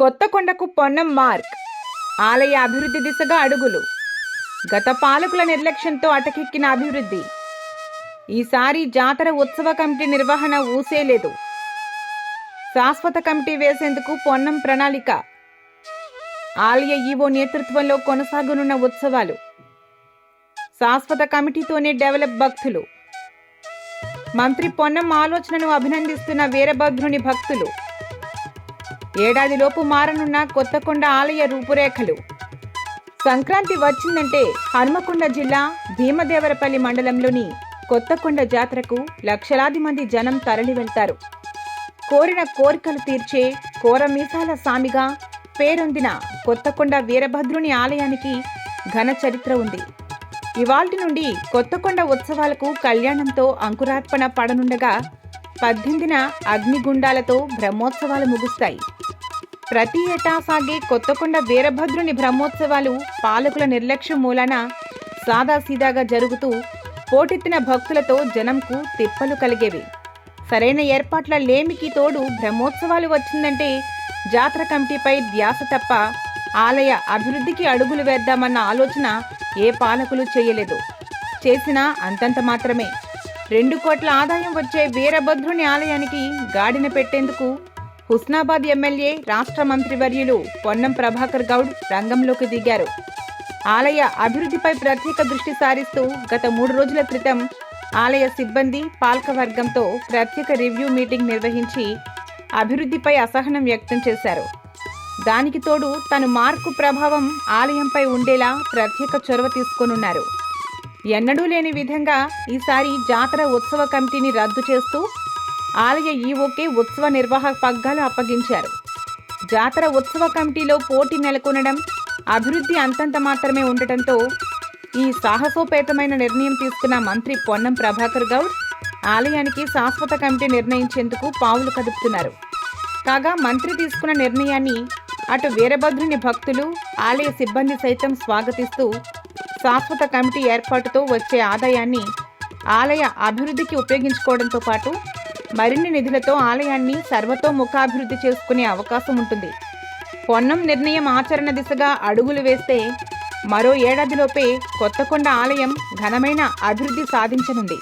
కొత్తకొండకు Ponnam mark. ఆలయ అభివృద్ధి దిశగా అడుగులు. గత పాలకుల నిర్లక్ష్యంతో అటకెక్కిన అభివృద్ధి. ఈసారి జాతర ఉత్సవ కమిటీ నిర్వహణ ఊసేలేదు. శాశ్వత కమిటీ వేసేందుకు పొన్నం ప్రణాళిక. ఆలయ ఈవో నేతృత్వంలో కొనసాగనున్న ఉత్సవాలు. శాశ్వత కమిటీతోనే డెవలప్ భక్తులు. మంత్రి పొన్నం ఆలోచనను అభినందిస్తున్న వీరభద్రుని భక్తులు. ఏడాదిలోపు మారనున్న కొత్తకొండ ఆలయ రూపురేఖలు. సంక్రాంతి వచ్చిందంటే హనుమకొండ జిల్లా భీమదేవరపల్లి మండలంలోని కొత్తకొండ జాతరకు లక్షలాది మంది జనం తరలి వెళ్తారు. కోరిన కోరికలు తీర్చే కోరమీసాల సామిగా పేరొందిన కొత్తకొండ వీరభద్రుని ఆలయానికి ఘన చరిత్ర ఉంది. ఇవాల్టి నుండి కొత్తకొండ ఉత్సవాలకు కళ్యాణంతో అంకురార్పణ పడనుండగా పద్దెనిమిదిన అగ్నిగుండాలతో బ్రహ్మోత్సవాలు ముగుస్తాయి. ప్రతి ఏటా సాగే కొత్తకొండ వీరభద్రుని బ్రహ్మోత్సవాలు పాలకుల నిర్లక్ష్యం మూలాన సాదాసీదాగా జరుగుతూ పోటెత్తిన భక్తులతో జనంకు తిప్పలు కలిగేవి. సరైన ఏర్పాట్ల లేమికి తోడు బ్రహ్మోత్సవాలు వచ్చిందంటే జాతర కమిటీపై ధ్యాస తప్ప ఆలయ అభివృద్ధికి అడుగులు వేద్దామన్న ఆలోచన ఏ పాలకులు చేయలేదు. చేసినా అంతంత మాత్రమే. రెండు కోట్ల ఆదాయం వచ్చే వీరభద్రుని ఆలయానికి గాడిన పెట్టేందుకు హుస్నాబాద్ ఎమ్మెల్యే రాష్ట్ర మంత్రివర్యులు పొన్నం ప్రభాకర్ గౌడ్ రంగంలోకి దిగారు. ఆలయ అభివృద్ధిపై ప్రత్యేక దృష్టి సారిస్తూ గత మూడు రోజుల క్రితం ఆలయ సిబ్బంది పాలకవర్గంతో ప్రత్యేక రివ్యూ మీటింగ్ నిర్వహించి అభివృద్ధిపై అసహనం వ్యక్తం చేశారు. దానికి తోడు తను మార్కు ప్రభావం ఆలయంపై ఉండేలా ప్రత్యేక చొరవ తీసుకోనున్నారు. ఎన్నడూ లేని విధంగా ఈసారి జాతర ఉత్సవ కమిటీని రద్దు చేస్తూ ఆలయ ఈవోకే ఉత్సవ నిర్వాహక పగ్గాలు అప్పగించారు. జాతర ఉత్సవ కమిటీలో పోటీ నెలకొనడం అభివృద్ధి అంతంత మాత్రమే ఉండటంతో ఈ సాహసోపేతమైన నిర్ణయం తీసుకున్న మంత్రి పొన్నం ప్రభాకర్ గౌడ్ ఆలయానికి శాశ్వత కమిటీ నిర్ణయించేందుకు పావులు కదుపుతున్నారు. కాగా మంత్రి తీసుకున్న నిర్ణయాన్ని అటు వీరభద్రుని భక్తులు ఆలయ సిబ్బంది సైతం స్వాగతిస్తూ శాశ్వత కమిటీ ఏర్పాటుతో వచ్చే ఆదాయాన్ని ఆలయ అభివృద్ధికి ఉపయోగించుకోవడంతో పాటు మరిన్ని నిధులతో ఆలయాన్ని సర్వతోముఖాభివృద్ధి చేసుకునే అవకాశం ఉంటుంది. పొన్నం నిర్ణయం ఆచరణ దిశగా అడుగులు వేస్తే మరో ఏడాదిలోపే కొత్తకొండ ఆలయం ఘనమైన అభివృద్ధి సాధించనుంది.